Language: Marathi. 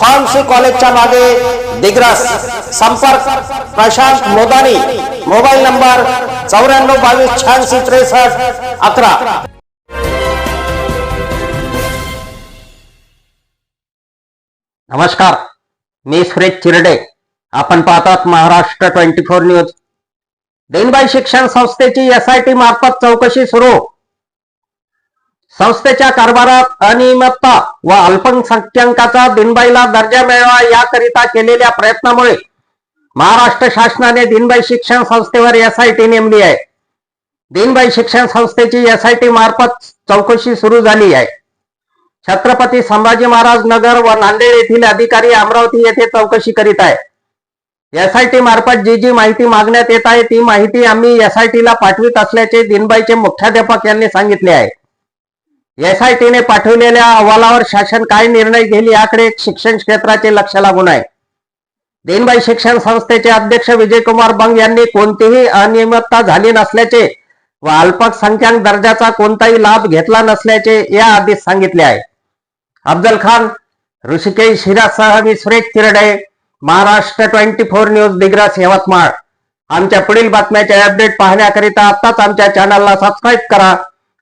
फार्मसी कॉलेजच्या मागे दिग्रस संपर्क प्रशांत मोदानी मोबाईल नंबर चौऱ्याण्णव बावीस शहाऐंशी त्रेसष्ट अकरा. नमस्कार मी सुरेश चिरडे. आपण पाहतात Maharashtra twenty four news. Denbai शिक्षण संस्थेची एस आय टी मार्फत चौकशी सुरू. संस्थेच्या कारभारात अनियमितता व अल्पसंख्याकाचा दिनबाईला दर्जा मिळावा याकरिता केलेल्या प्रयत्नामुळे महाराष्ट्र शासनाने दिनबाई शिक्षण संस्थेवर एस आय टी नेमली आहे. दिनबाई शिक्षण संस्थेची एस आय टी मार्फत चौकशी सुरू झाली आहे. छत्रपती संभाजी महाराज नगर व नांदेड येथील अधिकारी अमरावती येथे चौकशी करीत आहे एस आय टी मार्फत जी जी माहिती मागण्यात येत आहे ती माहिती आम्ही एस आय टी ला पाठवित असल्याचे दिनबाईचे मुख्याध्यापक यांनी सांगितले आहे. एस आय टीने पाठवलेल्या अहवालावर शासन काय निर्णय घेईल याकडे शिक्षण क्षेत्राचे लक्ष लागून आहे. दिनबाई शिक्षण संस्थेचे अध्यक्ष विजयकुमार बंग यांनी कोणतीही अनियमितता झाली नसल्याचे व अल्पसंख्याक दर्जाचा कोणताही लाभ घेतला नसल्याचे या आधीच सांगितले आहे. अफजल खान ऋषिकेश हिरासह मी Suresh Tirade Maharashtra twenty four news Digras Yavatmal. आमच्या पुढील बातम्याचे अपडेट पाहण्याकरिता आताच आमच्या चॅनलला सबस्क्राईब करा.